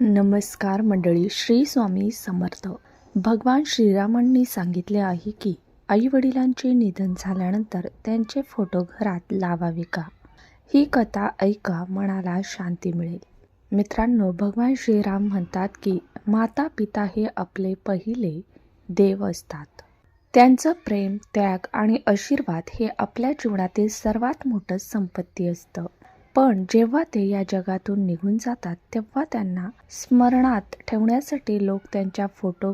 नमस्कार मंडळी श्री स्वामी समर्थ. भगवान श्रीरामांनी सांगितले आहे की आईवडिलांचे निधन झाल्यानंतर त्यांचे फोटो घरात लावावे का? ही कथा ऐका मनाला शांती मिळेल. मित्रांनो भगवान श्रीराम म्हणतात की माता पिता हे आपले पहिले देव असतात. त्यांचं प्रेम त्याग आणि आशीर्वाद हे आपल्या जीवनातील सर्वात मोठं संपत्ती असतं. पण जेव्हा ते या जगातून निघून जातात तेव्हा त्यांना स्मरणात ठेवण्यासाठी लोक त्यांच्या फोटो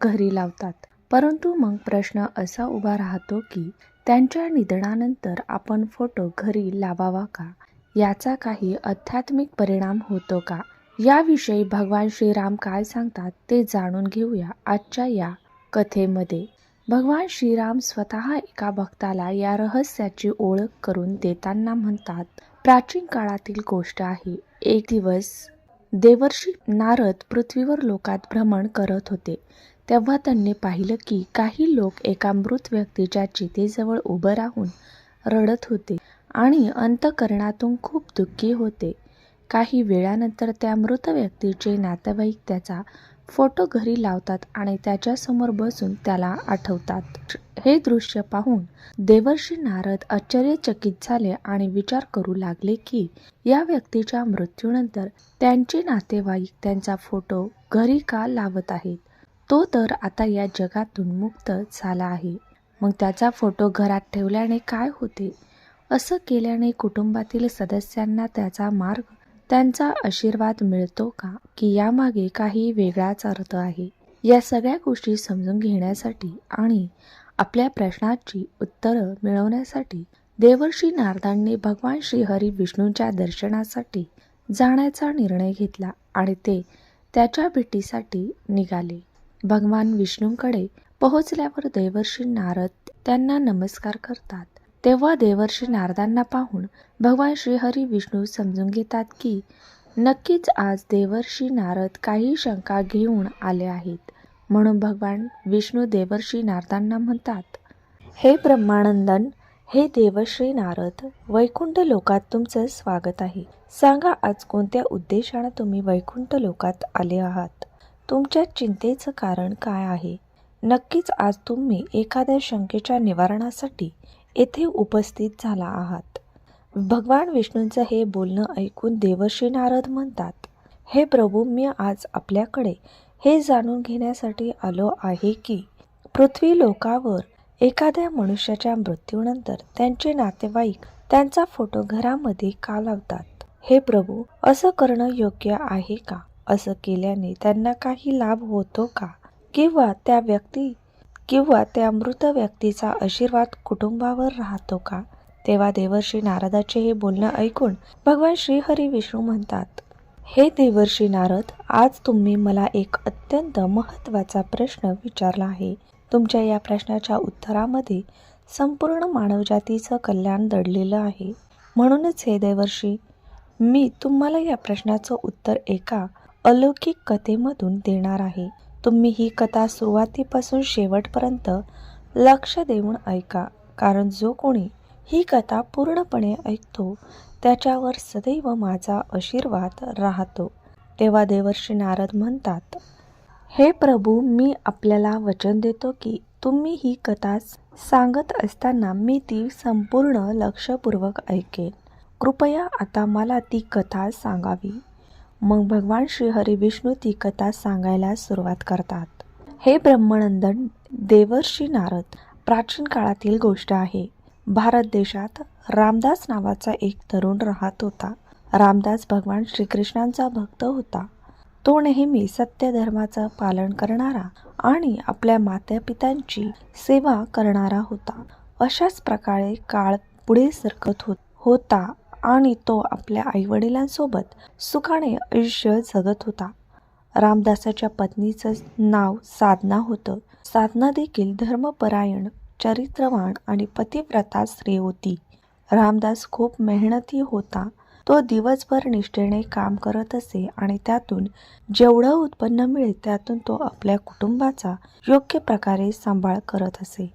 घरी लावतात. परंतु मग प्रश्न असा उभा राहतो की त्यांच्या निधनानंतर आपण फोटो घरी लावावा का? याचा काही आध्यात्मिक परिणाम होतो का? याविषयी भगवान श्रीराम काय सांगतात ते जाणून घेऊया आजच्या या कथेमध्ये. भगवान श्रीराम स्वतः एका भक्ताला या रहस्याची ओळख करून देताना म्हणतात प्राचीन काळातील गोष्ट आहे. एक दिवस देवर्षी नारद पृथ्वीवर लोकात भ्रमण करत होते. तेव्हा त्यांनी पाहिलं की काही लोक एका मृत व्यक्तीच्या चितेजवळ उभं राहून रडत होते आणि अंतकरणातून खूप दुःखी होते. काही वेळानंतर त्या मृत व्यक्तीचे नातेवाईक त्याचा फोटो घरी लावतात आणि त्याच्यासमोर बसून त्याला आठवतात. हे दृश्य पाहून देवर्षी नारद आश्चर्यचकित झाले आणि विचार करू लागले की या व्यक्तीच्या मृत्यूनंतर त्यांचे नातेवाईक त्यांचा फोटो घरी का लावत आहेत? तो तर आता या जगातून मुक्त झाला आहे. मग त्याचा फोटो घरात ठेवल्याने काय होते? असं केल्याने कुटुंबातील सदस्यांना त्याचा मार्ग त्यांचा आशीर्वाद मिळतो का? की यामागे काही वेगळाच अर्थ आहे. या सगळ्या गोष्टी समजून घेण्यासाठी आणि आपल्या प्रश्नाची उत्तरं मिळवण्यासाठी देवर्षी नारदांनी भगवान श्रीहरी विष्णूंच्या दर्शनासाठी जाण्याचा निर्णय घेतला आणि ते त्याच्या भेटीसाठी निघाले. भगवान विष्णूंकडे पोहोचल्यावर देवर्षी नारद त्यांना नमस्कार करतात. तेव्हा देवर्षी नारदांना पाहून भगवान श्रीहरी विष्णू समजून घेतात की नक्कीच आज देवर्षी नारद काही शंका घेऊन आले आहेत. म्हणून भगवान विष्णू देवर्षी नारदांना म्हणतात हे ब्रह्मानंदन हे देवश्री नारद वैकुंठ लोकात तुमचं स्वागत आहे. सांगा आज कोणत्या उद्देशानं तुम्ही वैकुंठ लोकात आले आहात? तुमच्या चिंतेचं कारण काय आहे? नक्कीच आज तुम्ही एखाद्या शंकेच्या निवारणासाठी येथे उपस्थित झाला आहात. भगवान विष्णूंचं हे बोलणं ऐकून देवर्षी नारद म्हणतात हे प्रभू मी आज आपल्याकडे हे जाणून घेण्यासाठी आलो आहे की पृथ्वी लोकावर एखाद्या मनुष्याच्या मृत्यूनंतर त्यांचे नातेवाईक त्यांचा फोटो घरामध्ये का लावतात? हे प्रभू असं करणं योग्य आहे का? असं केल्याने त्यांना काही लाभ होतो का? किंवा त्या व्यक्ती किंवा त्या मृत व्यक्तीचा आशीर्वाद कुटुंबावर राहतो का? तेव्हा देवर्षी नारदाचे हे बोलणं ऐकून भगवान श्रीहरी विष्णू म्हणतात हे देवर्षी नारद आज तुम्ही मला एक अत्यंत महत्त्वाचा प्रश्न विचारला आहे. तुमच्या या प्रश्नाच्या उत्तरामध्ये संपूर्ण मानवजातीचं कल्याण दडलेलं आहे. म्हणूनच हे देवर्षी मी तुम्हाला या प्रश्नाचं उत्तर एका अलौकिक कथेमधून देणार आहे. तुम्ही ही कथा सुरुवातीपासून शेवटपर्यंत लक्ष देऊन ऐका कारण जो कोणी ही कथा पूर्णपणे ऐकतो त्याच्यावर सदैव माझा आशीर्वाद राहतो. तेव्हा देवर्षी नारद म्हणतात हे प्रभू मी आपल्याला वचन देतो की तुम्ही ही कथा सांगत असताना मी ती संपूर्ण लक्षपूर्वक ऐकेन. कृपया आता मला ती कथा सांगावी. मग भगवान श्रीहरी विष्णू ती कथा सांगायला सुरुवात करतात. हे ब्रह्मनंदन देवर्षी नारद प्राचीन काळातील गोष्ट आहे. भारत देशात रामदास नावाचा एक तरुण राहत होता. रामदास भगवान श्रीकृष्णांचा भक्त होता. तो नेहमी सत्य धर्माचं पालन करणारा आणि आपल्या मातापित्यांची सेवा करणारा होता. अशाच प्रकारे काळ पुढे सरकत होत होता. आणि तो आपल्या आईवडिलांसोबत सुखाने आयुष्य जगत होता. रामदासाच्या पत्नीचं नाव साधना होतं. साधना देखील धर्मपरायण चरित्रवान आणि पतिव्रता स्त्री होती. रामदास खूप मेहनती होता. तो दिवसभर निष्ठेने काम करत असे आणि त्यातून जेवढं उत्पन्न मिळेल त्यातून तो आपल्या कुटुंबाचा योग्य प्रकारे सांभाळ करत असे.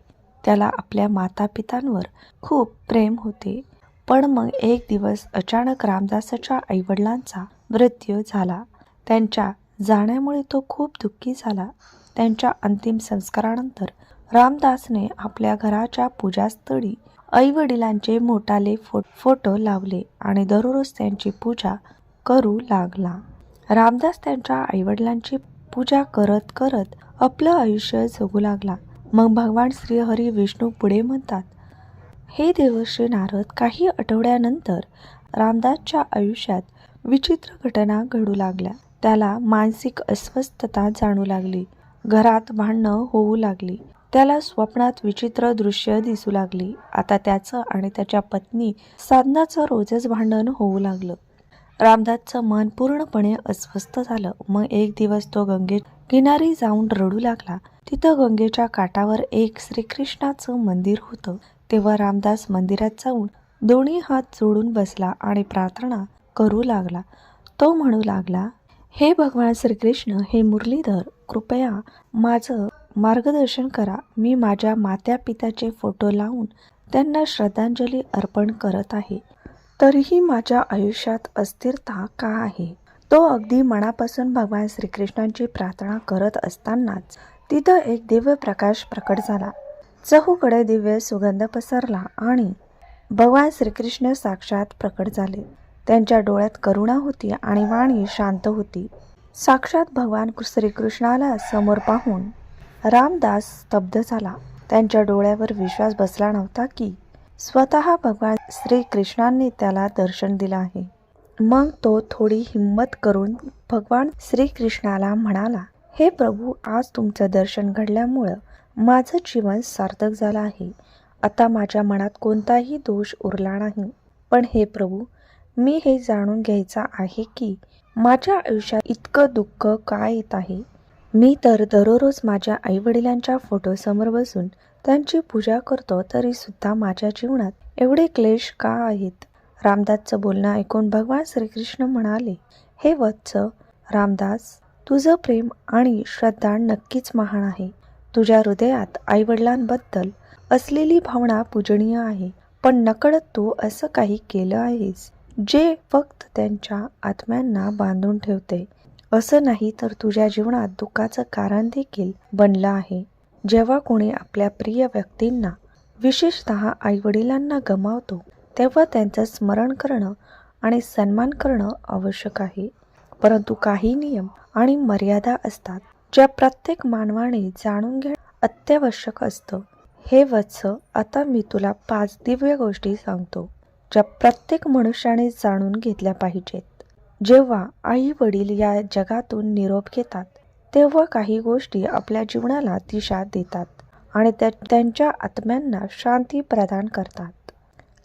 त्याला आपल्या मातापितांवर खूप प्रेम होते. पण मग एक दिवस अचानक रामदासाच्या आईवडिलांचा मृत्यू झाला. त्यांच्या जाण्यामुळे तो खूप दुःखी झाला. त्यांच्या अंतिम संस्कारानंतर रामदासने आपल्या घराच्या पूजास्थळी आईवडिलांचे मोठाले फो फोटो लावले आणि दररोज त्यांची पूजा करू लागला. रामदास त्यांच्या आईवडिलांची पूजा करत करत आपलं आयुष्य जगू लागला. मग भगवान श्रीहरी विष्णू पुढे म्हणतात हे देवर्षी नारद काही आठवड्यानंतर रामदासच्या आयुष्यात विचित्र घटना घडू लागल्या. त्याला मानसिक अस्वस्थता जाणू लागली. घरात भांडणं होऊ लागली. त्याला स्वप्नात विचित्र दृश्य दिसू लागली. आता त्याचं आणि त्याच्या पत्नी साधनाचं रोजच भांडण होऊ लागलं. रामदासचं मन पूर्णपणे अस्वस्थ झालं. मग एक दिवस तो गंगे किनारी जाऊन रडू लागला. तिथं गंगेच्या काठावर एक श्रीकृष्णाचं मंदिर होतं. तेव्हा रामदास मंदिरात जाऊन दोन्ही हात जोडून बसला आणि प्रार्थना करू लागला. तो म्हणू लागला हे भगवान श्रीकृष्ण हे मुरलीधर कृपया माझं मार्गदर्शन करा. मी माझ्या मात्या पित्याचे फोटो लावून त्यांना श्रद्धांजली अर्पण करत आहे. तरीही माझ्या आयुष्यात अस्थिरता का आहे? तो अगदी मनापासून भगवान श्रीकृष्णांची प्रार्थना करत असतानाच तिथं एक दिव्य प्रकाश प्रकट झाला. चहूकडे दिव्य सुगंध पसरला आणि भगवान श्रीकृष्ण साक्षात प्रकट झाले. त्यांच्या डोळ्यात करुणा होती आणि वाणी शांत होती. साक्षात भगवान श्रीकृष्णाला समोर पाहून रामदास स्तब्ध झाला. त्यांच्या डोळ्यावर विश्वास बसला नव्हता की स्वतः भगवान श्रीकृष्णांनी त्याला दर्शन दिलं आहे. मग तो थोडी हिंमत करून भगवान श्रीकृष्णाला म्हणाला हे प्रभू आज तुमचं दर्शन घडल्यामुळं माझं जीवन सार्थक झालं आहे. आता माझ्या मनात कोणताही दोष उरला नाही. पण हे प्रभू मी हे जाणून घ्यायचा आहे की माझ्या आयुष्यात इतकं दुःख का येत आहे? मी तर दररोज माझ्या आईवडिलांच्या फोटोसमोर बसून त्यांची पूजा करतो तरीसुद्धा माझ्या जीवनात एवढे क्लेश का आहेत? रामदासचं बोलणं ऐकून भगवान श्रीकृष्ण म्हणाले हे वत्स रामदास तुझं प्रेम आणि श्रद्धा नक्कीच महान आहे. तुझ्या हृदयात आईवडिलांबद्दल असलेली भावना पूजनीय आहे. पण नकळत तू असं काही केलं आहेस जे फक्त त्यांच्या आत्म्यांना बांधून ठेवते. असं नाही तर तुझ्या जीवनात दुःखाचं कारण देखील बनलं आहे. जेव्हा कोणी आपल्या प्रिय व्यक्तींना विशेषत आईवडिलांना गमावतो तेव्हा त्यांचं स्मरण करणं आणि सन्मान करणं आवश्यक आहे. परंतु काही नियम आणि मर्यादा असतात ज्या प्रत्येक मानवाने जाणून घेणं अत्यावश्यक असतं. हे वत्स आता मी तुला पाच दिव्य गोष्टी सांगतो ज्या प्रत्येक मनुष्याने जाणून घेतल्या पाहिजेत. जेव्हा आई वडील या जगातून निरोप घेतात तेव्हा काही गोष्टी आपल्या जीवनाला दिशा देतात आणि त्या त्यांच्या आत्म्यांना शांती प्रदान करतात.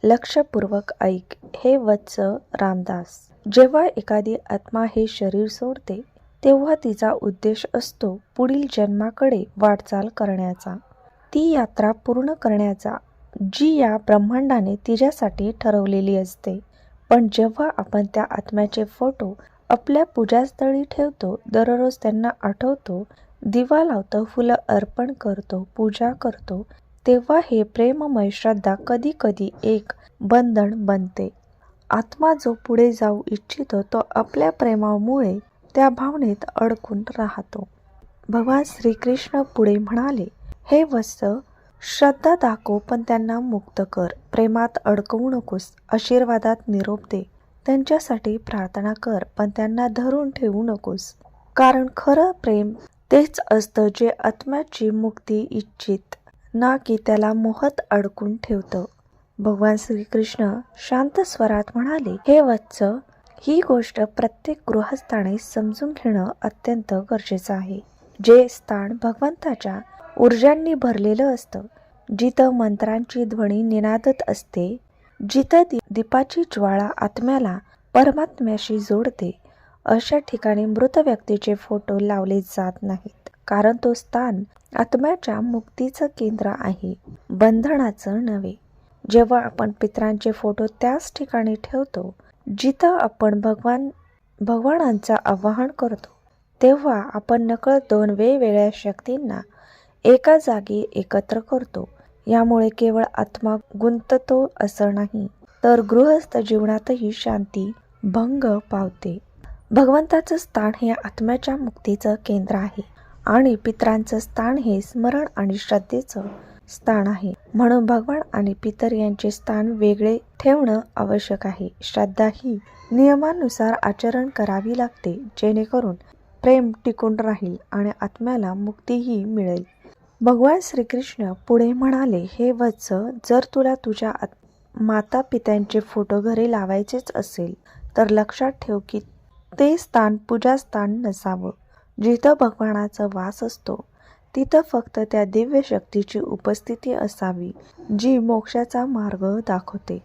लक्षपूर्वक ऐक हे वत्स रामदास. जेव्हा एखादी आत्मा हे शरीर सोडते तेव्हा तिचा उद्देश असतो पुढील जन्माकडे वाटचाल करण्याचा. ती यात्रा पूर्ण करण्याचा जी या ब्रह्मांडाने तिच्यासाठी ठरवलेली असते. पण जेव्हा आपण त्या आत्म्याचे फोटो आपल्या पूजास्थळी ठेवतो दररोज त्यांना आठवतो दिवा लावतो फुलं अर्पण करतो पूजा करतो तेव्हा हे प्रेममय श्रद्धा कधी कधी एक बंधन बनते. आत्मा जो पुढे जाऊ इच्छितो तो आपल्या प्रेमामुळे त्या भावनेत अडकून राहतो. भगवान श्रीकृष्ण पुढे म्हणाले हे वस्त श्रद्धा दाखव पण त्यांना मुक्त कर. प्रेमात अडकवू नकोस. आशीर्वादात निरोप दे. त्यांच्यासाठी प्रार्थना कर पण त्यांना धरून ठेवू नकोस. कारण खरं प्रेम तेच असतं जे आत्म्याची मुक्ती इच्छित ना की त्याला मोहत अडकून ठेवतं. भगवान श्रीकृष्ण शांत स्वरात म्हणाले हे वत्स ही गोष्ट प्रत्येक गृहस्थाने समजून घेणं अत्यंत गरजेचं आहे. जे स्थान भगवंताच्या ऊर्जांनी भरलेलं असतं जिथं मंत्रांची ध्वनी निनादत असते जिथं दीपाची ज्वाळा आत्म्याला परमात्म्याशी जोडते अशा ठिकाणी मृत व्यक्तीचे फोटो लावले जात नाहीत. कारण तो स्थान आत्म्याच्या मुक्तीचं केंद्र आहे बंधनाचं नव्हे. जेव्हा आपण पित्रांचे फोटो त्याच ठिकाणी ठेवतो जिथं आपण भगवान भगवानांचा आवाहन करतो तेव्हा आपण नकळत दोन वेगवेगळ्या शक्तींना एका जागी एकत्र करतो. यामुळे केवळ आत्मा गुंततो असं नाही तर गृहस्थ जीवनातही शांती भंग पावते. भगवंताचं स्थान हे आत्म्याच्या मुक्तीचं केंद्र आहे आणि पितरांचं स्थान हे स्मरण आणि श्रद्धेचं स्थान आहे. म्हणून भगवान आणि पितर यांचे स्थान वेगळे ठेवणं आवश्यक आहे. श्रद्धा ही नियमानुसार आचरण करावी लागते जेणेकरून प्रेम टिकून राहील आणि आत्म्याला मुक्तीही मिळेल. भगवान श्रीकृष्ण पुढे म्हणाले हे वत्स जर तुला तुझ्या आत- माता पित्यांचे फोटो घरी लावायचेच असेल तर लक्षात ठेव की ते स्थान पूजास्थान नसावं. जिथं भगवानाचा वास असतो तिथं फक्त त्या दिव्य शक्तीची उपस्थिती असावी जी मोक्षाचा मार्ग दाखवते.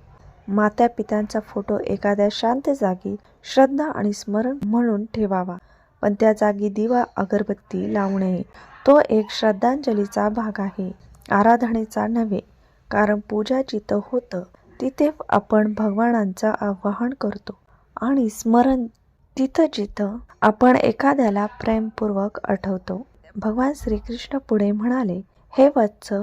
मात्या पित्यांचा फोटो एखाद्या शांत जागी श्रद्धा आणि स्मरण म्हणून ठेवावा. पण त्या जागी दिवा अगरबत्ती लावू नये. तो एक श्रद्धांजलीचा भाग आहे आराधनेचा नव्हे. कारण पूजा जिथं होतं तिथे आपण भगवानांचं आवाहन करतो. आणि स्मरण तिथं जिथं आपण एखाद्याला प्रेमपूर्वक आठवतो. भगवान श्रीकृष्ण पुढे म्हणाले हे वत्स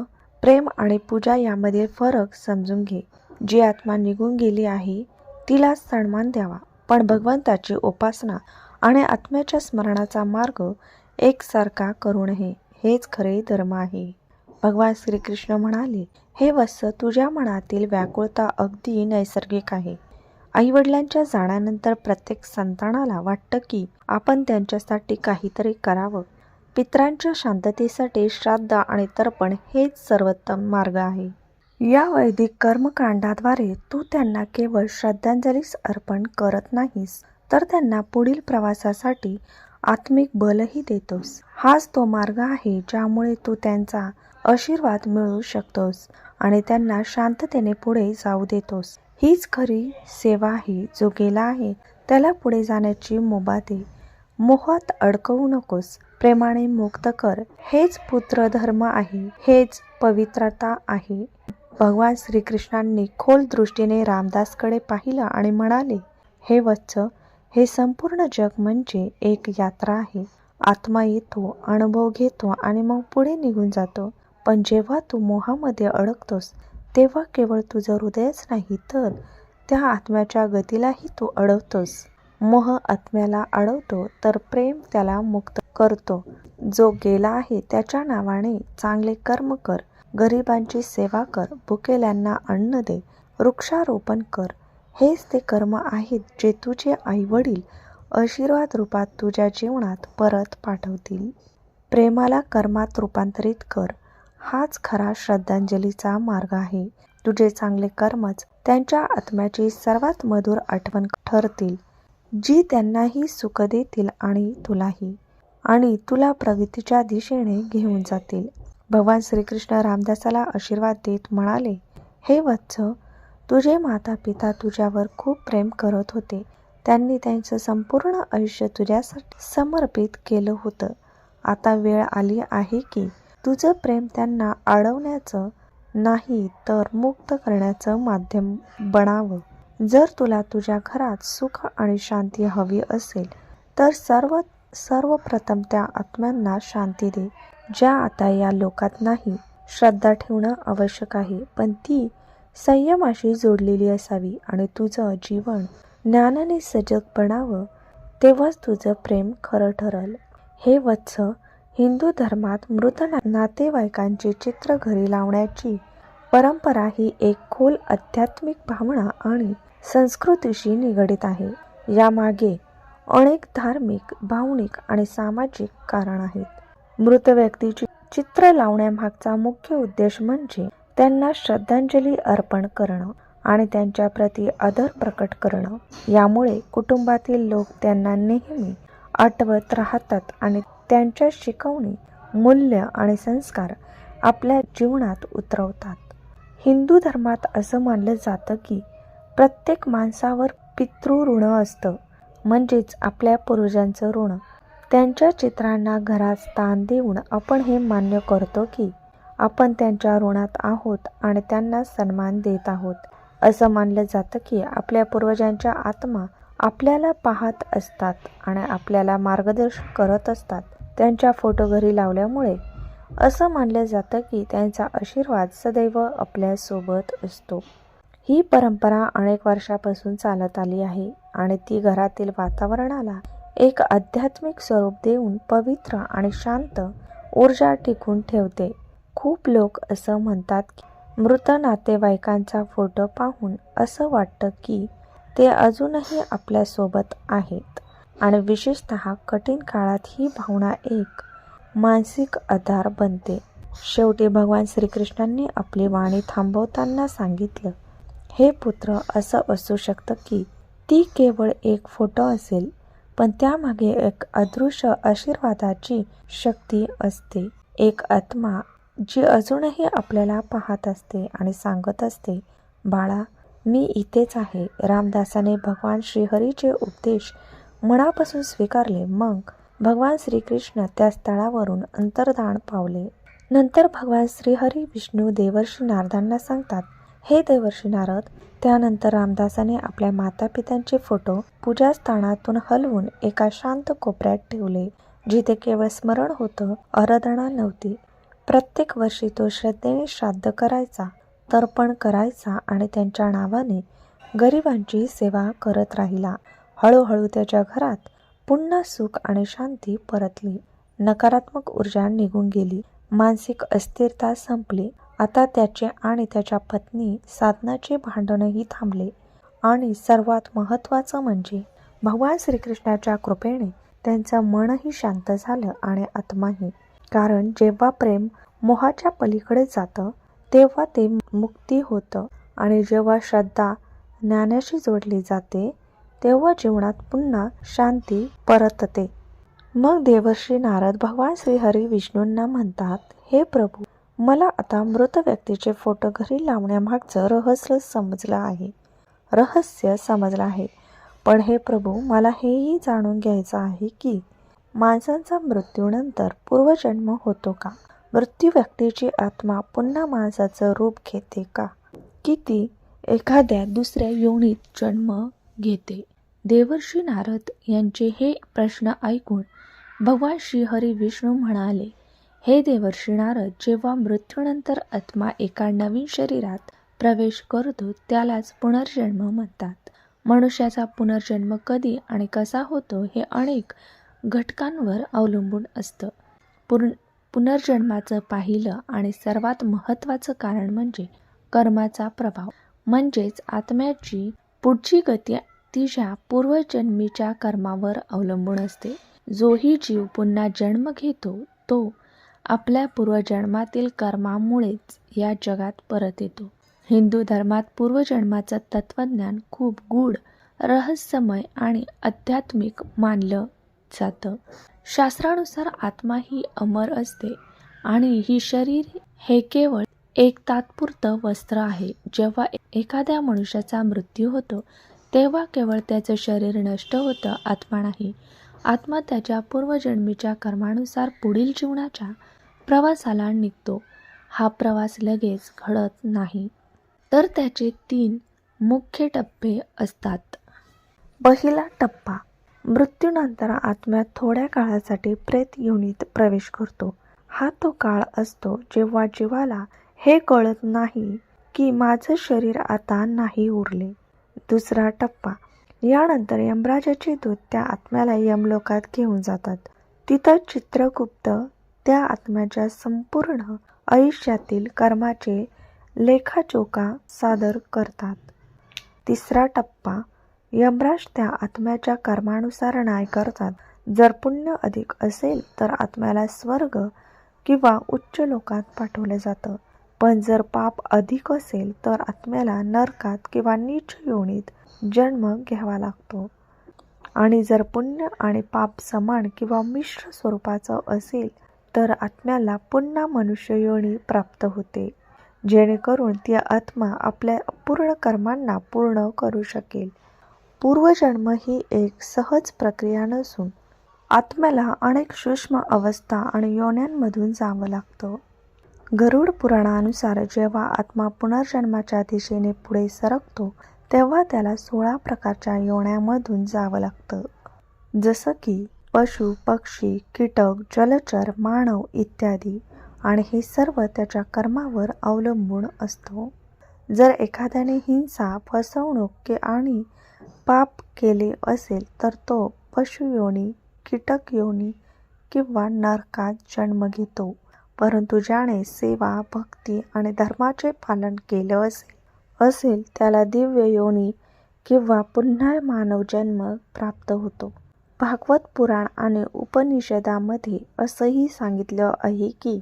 प्रेम आणि पूजा यामध्ये फरक समजून घे. जी आत्मा निघून गेली आहे तिला सन्मान द्यावा. पण भगवंताची उपासना आणि आत्म्याच्या स्मरणाचा मार्ग एकसारखा करू नये. हेच खरे धर्म आहे. भगवान श्रीकृष्ण म्हणाले हे वत्स तुझ्या मनातील व्याकुळता अगदी नैसर्गिक आहे. आईवडिलांच्या जाण्यानंतर प्रत्येक संतानाला वाटतं की आपण त्यांच्यासाठी काहीतरी करावं. पित्रांच्या शांततेसाठी श्राद्ध आणि तर्पण हेच सर्वोत्तम मार्ग आहे. या वैदिक कर्मकांडाद्वारे तू त्यांना केवळ श्रद्धांजलीच अर्पण करत नाहीस तर त्यांना पुढील प्रवासासाठी आत्मिक बलही देतोस. हाच तो मार्ग आहे ज्यामुळे तू त्यांचा आशीर्वाद मिळवू शकतोस आणि त्यांना शांततेने पुढे जाऊ देतोस. हीच खरी सेवा आहे जो गेला आहे त्याला पुढे जाण्याची मुभा दे मोहात अडकवू नकोस. प्रेमाने मुक्त कर. हेच पुत्र धर्म आहे. हेच पवित्रता आहे. भगवान श्रीकृष्णांनी खोल दृष्टीने रामदासकडे पाहिलं आणि म्हणाले हे वत्स हे संपूर्ण जग म्हणजे एक यात्रा आहे. आत्मा येतो अनुभव घेतो आणि मग पुढे निघून जातो. पण जेव्हा तू मोहामध्ये अडकतोस तेव्हा केवळ तुझं हृदयच नाही तर त्या आत्म्याच्या गतीलाही तू अडवतोस. मोह आत्म्याला अडवतो तर प्रेम त्याला मुक्त करतो. जो गेला आहे त्याच्या नावाने चांगले कर्म कर. गरिबांची सेवा कर. भुकेल्यांना अन्न दे. वृक्षारोपण कर. हेच ते कर्म आहेत जे तुझे आईवडील आशीर्वाद रूपात तुझ्या जीवनात परत पाठवतील. प्रेमाला कर्मात रूपांतरित कर. हाच खरा श्रद्धांजलीचा मार्ग आहे. तुझे चांगले कर्मच त्यांच्या आत्म्याची सर्वात मधुर आठवण ठरतील. जी त्यांनाही सुख देतील आणि तुलाही. आणि तुला प्रगतीच्या दिशेने घेऊन जातील. भगवान श्रीकृष्ण रामदासाला आशीर्वाद देत म्हणाले हे वत्स तुझे माता पिता तुझ्यावर खूप प्रेम करत होते. त्यांनी त्यांचं संपूर्ण आयुष्य तुझ्यासाठी समर्पित केलं होतं. आता वेळ आली आहे की तुझं प्रेम त्यांना अडवण्याचं नाही तर मुक्त करण्याचं माध्यम बनावं. जर तुला तुझ्या घरात सुख आणि शांती हवी असेल तर सर्व सर्वप्रथम त्या आत्म्यांना शांती दे ज्या आता या लोकात नाही. श्रद्धा ठेवणं आवश्यक आहे पण ती संयमाशी जोडलेली असावी आणि तुझं जीवन ज्ञानाने सजग बनावं. तेव्हाच तुझं प्रेम खरं ठरल. हे वत्स हिंदू धर्मात मृत नातेवाईकांचे चित्र घरी लावण्याची परंपरा ही एक खोल आध्यात्मिक भावना आणि संस्कृतीशी निगडित आहे. यामागे अनेक धार्मिक भावनिक आणि सामाजिक कारण आहेत. मृत व्यक्तीची चित्र लावण्यामागचा मुख्य उद्देश म्हणजे त्यांना श्रद्धांजली अर्पण करणं आणि त्यांच्या प्रती आदर प्रकट करणं. यामुळे कुटुंबातील लोक त्यांना नेहमी आठवत राहतात आणि त्यांच्या शिकवणी मूल्य आणि संस्कार आपल्या जीवनात उतरवतात. हिंदू धर्मात असं मानलं जातं की प्रत्येक माणसावर पितृऋण असतं. म्हणजेच आपल्या पूर्वजांचं ऋण. त्यांच्या चित्रांना घरात स्थान देऊन आपण हे मान्य करतो की आपण त्यांच्या ऋणात आहोत आणि त्यांना सन्मान देत आहोत. असं मानलं जातं की आपल्या पूर्वजांच्या आत्मा आपल्याला पाहत असतात आणि आपल्याला मार्गदर्शन करत असतात. त्यांच्या फोटो घरी लावल्यामुळे असं मानलं जातं की त्यांचा आशीर्वाद सदैव आपल्यासोबत असतो. ही परंपरा अनेक वर्षापासून चालत आली आहे आणि ती घरातील वातावरणाला एक आध्यात्मिक स्वरूप देऊन पवित्र आणि शांत ऊर्जा टिकून ठेवते. खूप लोक असं म्हणतात की मृत नातेवाईकांचा फोटो पाहून असं वाटतं की ते अजूनही आपल्यासोबत आहेत. आणि विशेषतः कठीण काळात ही भावना एक मानसिक आधार बनते. शेवटी भगवान श्रीकृष्णांनी आपली वाणी थांबवताना सांगितलं हे पुत्र असं असू शकतं की ती केवळ एक फोटो असेल पण त्यामागे एक अदृश्य आशीर्वादाची शक्ती असते. एक आत्मा जी अजूनही आपल्याला पाहत असते आणि सांगत असते बाळा मी इथेच आहे. रामदासाने भगवान श्रीहरीचे उपदेश मनापासून स्वीकारले. मग भगवान श्रीकृष्ण त्या स्थळावरून अंतर्धान पावले. नंतर भगवान श्रीहरी विष्णू देवर्षी नारदांना सांगतात हे देवर्षी नारद त्यानंतर रामदासाने आपल्या मातापित्यांचे फोटो पूजास्थानातून हलवून एका शांत कोपऱ्यात ठेवले जिथे केवळ स्मरण होतं आराधना नव्हती. प्रत्येक वर्षी तो श्रद्धेने श्राद्ध करायचा तर्पण करायचा आणि त्यांच्या नावाने गरिबांची सेवा करत राहिला. हळूहळू त्याच्या घरात पुन्हा सुख आणि शांती परतली. नकारात्मक ऊर्जा निघून गेली. मानसिक अस्थिरता संपली. आता त्याचे आणि त्याच्या पत्नी साधनाचे भांडणही थांबले. आणि सर्वात महत्त्वाचं म्हणजे भगवान श्रीकृष्णाच्या कृपेने त्यांचं मनही शांत झालं आणि आत्माही. कारण जेव्हा प्रेम मोहाच्या पलीकडे जातं तेव्हा ते मुक्ती होतं. आणि जेव्हा श्रद्धा ज्ञानाशी जोडली जाते तेव्हा जीवनात पुन्हा शांती परतते. मग देवर्षी नारद भगवान श्रीहरी विष्णूंना म्हणतात हे प्रभू मला आता मृत व्यक्तीचे फोटो घरी लावण्यामागचं रहस्य समजलं आहे. रहस्य समजलं आहे. पण हे प्रभू मला हेही जाणून घ्यायचं आहे की माणसांचा मृत्यूनंतर पूर्वजन्म होतो का? मृत्यू व्यक्तीची आत्मा पुन्हा माणसाचं रूप घेते का? की ती एखाद्या दुसऱ्या योनीत जन्म घेते? देवर्षी नारद यांचे हे प्रश्न ऐकून भगवान श्रीहरी विष्णू म्हणाले हे देवर्षी नारद जेव्हा मृत्यूनंतर आत्मा एका नवीन शरीरात प्रवेश करतो त्यालाच पुनर्जन्म म्हणतात. मनुष्याचा पुनर्जन्म कधी आणि कसा होतो हे अनेक घटकांवर अवलंबून असतं. पुन पुनर्जन्माचं पाहिलं आणि सर्वात महत्त्वाचं कारण म्हणजे कर्माचा प्रभाव. म्हणजेच आत्म्याची पुढची गती तिच्या पूर्वजन्मीच्या कर्मावर अवलंबून असते जोही जीव पुन्हा जन्म घेतो तो आपल्या पूर्वजन्मातील कर्मामुळेच या जगात परत येतो. हिंदू धर्मात पूर्वजन्माचं तत्त्वज्ञान खूप गूढ रहस्यमय आणि आध्यात्मिक मानलं जातं. शास्त्रानुसार आत्मा ही अमर असते आणि ही शरीर हे केवळ एक तात्पुरतं वस्त्र आहे. जेव्हा एखाद्या मनुष्याचा मृत्यू होतो तेव्हा केवळ त्याचं शरीर नष्ट होतं आत्मा नाही. आत्मा त्याच्या पूर्वजन्मीच्या कर्मानुसार पुढील जीवनाच्या प्रवासाला निघतो. हा प्रवास लगेच घडत नाही. तर त्याचे तीन मुख्य टप्पे असतात. पहिला टप्पा मृत्यूनंतर आत्म्यात थोड्या काळासाठी प्रेत योनीत प्रवेश करतो. हा तो काळ असतो जेव्हा जीवाला हे कळत नाही की माझं शरीर आता नाही उरले. दुसरा टप्पा यानंतर यमराजाचे दूत त्या आत्म्याला यमलोकात घेऊन जातात. तिथं चित्रगुप्त त्या आत्म्याच्या संपूर्ण आयुष्यातील कर्माचे लेखाचोका सादर करतात. तिसरा टप्पा यमराज त्या आत्म्याच्या कर्मानुसार न्याय करतात. जर पुण्य अधिक असेल तर आत्म्याला स्वर्ग किंवा उच्च लोकात पाठवले जातं. पण जर पाप अधिक असेल तर आत्म्याला नरकात किंवा नीच योनीत जन्म घ्यावा लागतो. आणि जर पुण्य आणि पाप समान किंवा मिश्र स्वरूपाचं असेल तर आत्म्याला पुन्हा मनुष्ययोनी प्राप्त होते. जेणेकरून ती आत्मा आपल्या अपूर्ण कर्मांना पूर्ण करू शकेल. पूर्वजन्म ही एक सहज प्रक्रिया नसून आत्म्याला अनेक सूक्ष्म अवस्था आणि योन्यांमधून जावं लागतं. गरुड पुराणानुसार जेव्हा आत्मा पुनर्जन्माच्या दिशेने पुढे सरकतो तेव्हा त्याला सोळा प्रकारच्या योण्यामधून जावं लागतं. जसं की पशु पक्षी कीटक जलचर मानव इत्यादी आणि हे सर्व त्याच्या कर्मावर अवलंबून असतो. जर एखाद्याने हिंसा फसवणूक के आणि पाप केले असेल तर तो पशुयोनी कीटक योनी किंवा नरकात जन्म घेतो. परंतु ज्याने सेवा भक्ती आणि धर्माचे पालन केलं असेल असेल त्याला दिव्य योनी किंवा पुन्हा मानव जन्म प्राप्त होतो. भागवत पुराण आणि उपनिषदामध्ये असंही सांगितलं आहे की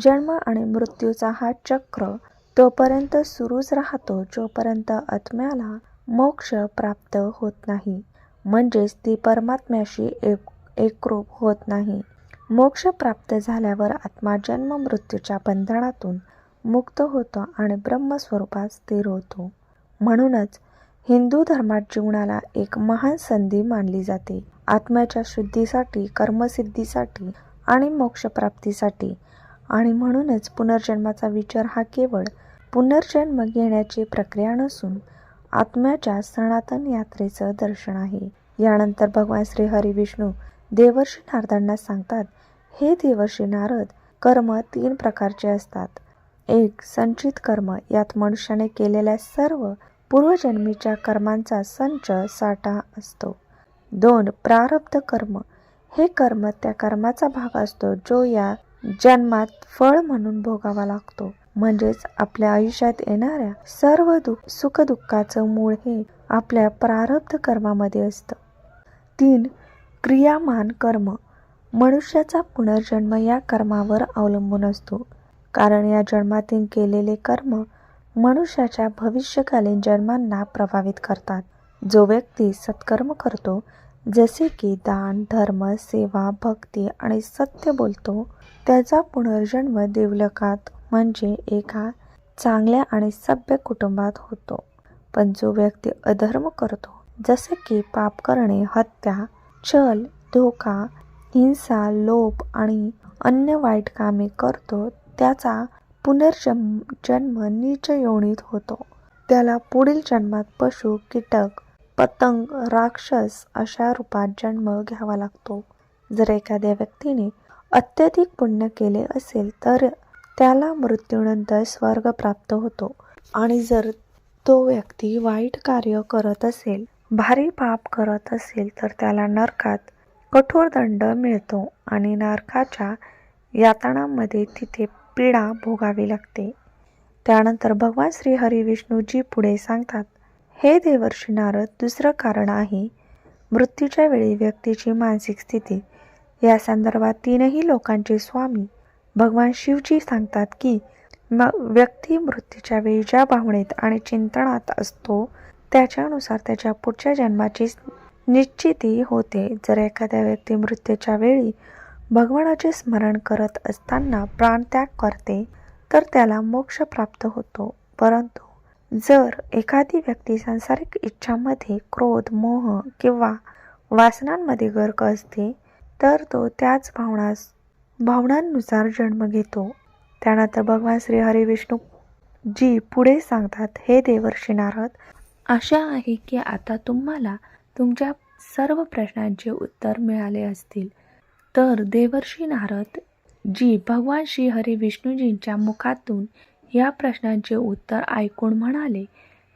जन्म आणि मृत्यूचा हा चक्र तोपर्यंत सुरूच राहतो जोपर्यंत आत्म्याला मोक्ष प्राप्त होत नाही. म्हणजेच ती परमात्म्याशी एक एकरूप होत नाही. मोक्ष प्राप्त झाल्यावर आत्मा जन्म मृत्यूच्या बंधनातून मुक्त होतो आणि ब्रह्मस्वरूपात स्थिर होतो. म्हणूनच हिंदू धर्मात जीवनाला एक महान संधी मानली जाते. आत्म्याच्या शुद्धीसाठी कर्मसिद्धीसाठी आणि मोक्षप्राप्तीसाठी. आणि म्हणूनच पुनर्जन्माचा विचार हा केवळ पुनर्जन्म घेण्याची प्रक्रिया नसून आत्म्याच्या सनातन यात्रेचं दर्शन आहे. यानंतर भगवान श्री हरी विष्णू देवर्षी नारदांना सांगतात हे देवर्षी नारद कर्म तीन प्रकारचे असतात. एक संचित कर्म यात मनुष्याने केलेल्या सर्व पूर्वजन्मीच्या कर्मांचा संच साठा असतो. दोन प्रारब्ध कर्म. हे कर्म त्या कर्माचा भाग असतो जो या जन्मात फळ म्हणून भोगावा लागतो. म्हणजेच आपल्या आयुष्यात येणाऱ्या सर्व दुःख सुखदुःखाचं मूळ हे आपल्या प्रारब्ध कर्मामध्ये असतं. तीन क्रियामान कर्म. मनुष्याचा पुनर्जन्म या कर्मावर अवलंबून असतो. कारण या जन्मातील केलेले कर्म मनुष्याच्या भविष्यकालीन जन्मांना प्रभावित करतात. जो व्यक्ती सत्कर्म करतो जसे की दान धर्म सेवा भक्ती आणि सत्य बोलतो त्याचा पुनर्जन्म देवलकात म्हणजे एका चांगल्या आणि सभ्य कुटुंबात होतो. पण जो व्यक्ती अधर्म करतो जसे की पाप करणे हत्या छल धोका हिंसा लोभ आणि अन्य वाईट कामे करतो त्याचा पुनर्जन्म जन्म नीच योनीत होतो. त्याला पुढील जन्मात पशु कीटक पतंग राक्षस अशा रूपात जन्म घ्यावा लागतो. जर एखाद्या व्यक्तीने अत्यधिक पुण्य केले असेल तर त्याला मृत्यूनंतर स्वर्ग प्राप्त होतो. आणि जर तो व्यक्ती वाईट कार्य करत असेल भारी पाप करत असेल तर त्याला नरकात कठोर दंड मिळतो आणि नरकाच्या यातनामध्ये तिथे पीडा भोगावी लागते. त्यानंतर भगवान श्री हरी विष्णूजी पुढे सांगतात हे देवर्षी नारद दुसरं कारण आहे. मृत्यूच्या वेळी व्यक्तीची मानसिक स्थिती. या संदर्भात तीनही लोकांचे स्वामी भगवान शिवजी सांगतात की म व्यक्ती मृत्यूच्या वेळी ज्या भावनेत आणि चिंतनात असतो त्याच्यानुसार त्याच्या पुढच्या जन्माची निश्चिती होते. जर एखाद्या व्यक्ती मृत्यूच्या वेळी भगवानाचे स्मरण करत असताना प्राणत्याग करते तर त्याला मोक्ष प्राप्त होतो. परंतु जर एखादी व्यक्ती सांसारिक इच्छांमध्ये क्रोध मोह किंवा वासनांमध्ये गर्क असते तर तो त्याच भावनास भावनांनुसार जन्म घेतो. त्यानंतर भगवान श्री हरी विष्णू जी पुढे सांगतात हे देवर्षी नारद आशा आहे की आता तुम्हाला तुमच्या सर्व प्रश्नांचे उत्तर मिळाले असतील. तर देवर्षी नारद जी भगवान श्री हरी विष्णूजींच्या मुखातून या प्रश्नांचे उत्तर ऐकून म्हणाले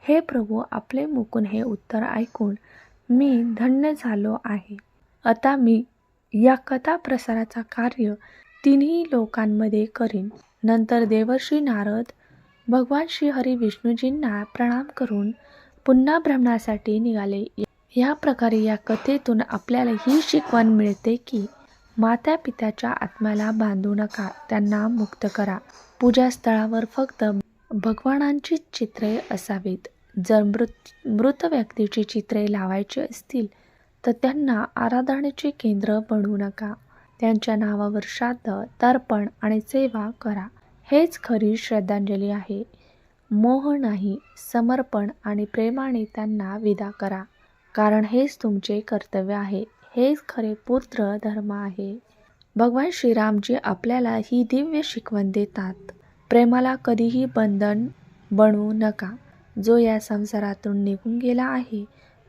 हे प्रभू आपले मुकून हे उत्तर ऐकून मी धन्य झालो आहे. आता मी या कथा प्रसाराचा कार्य तिन्ही लोकांमध्ये करीन. नंतर देवर्षी नारद भगवान श्री हरी विष्णूजींना प्रणाम करून पुन्हा भ्रमणासाठी निघाले. या प्रकारे या कथेतून आपल्याला ही शिकवण मिळते की माता पित्याच्या आत्म्याला बांधू नका त्यांना मुक्त करा. पूजास्थळावर फक्त भगवानांचीच चित्रे असावीत. जर मृत मृत व्यक्तीची चित्रे लावायची असतील तर त्यांना आराधनेचे केंद्र बनवू नका. त्यांच्या नावावर श्राद्ध तर्पण आणि सेवा करा. हेच खरी श्रद्धांजली आहे. मोह नाही समर्पण आणि प्रेमाने त्यांना विदा करा. कारण हेच तुमचे कर्तव्य आहे. हेच खरे पुत्र धर्म आहे. भगवान श्रीरामजी आपल्याला ही दिव्य शिकवण देतात. प्रेमाला कधीही बंधन बनवू नका. जो या संसारातून निघून गेला आहे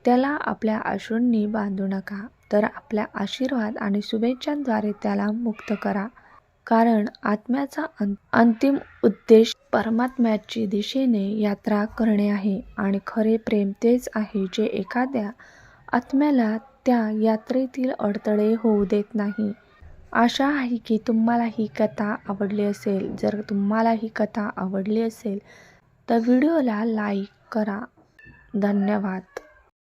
त्याला आपल्या अश्रूंनी बांधू नका. तर आपल्या आशीर्वाद आणि शुभेच्छांद्वारे त्याला मुक्त करा. कारण आत्म्याचा अं अंतिम उद्देश परमात्म्याची दिशेने यात्रा करणे आहे आणि खरे प्रेम तेच आहे जे एखाद्या आत्म्याला त्या यात्रेतील अडथळे होऊ देत नाही. आशा आहे की तुम्हाला ही कथा आवडली असेल. जर तुम्हाला ही कथा आवडली असेल तर व्हिडिओला लाईक करा. धन्यवाद.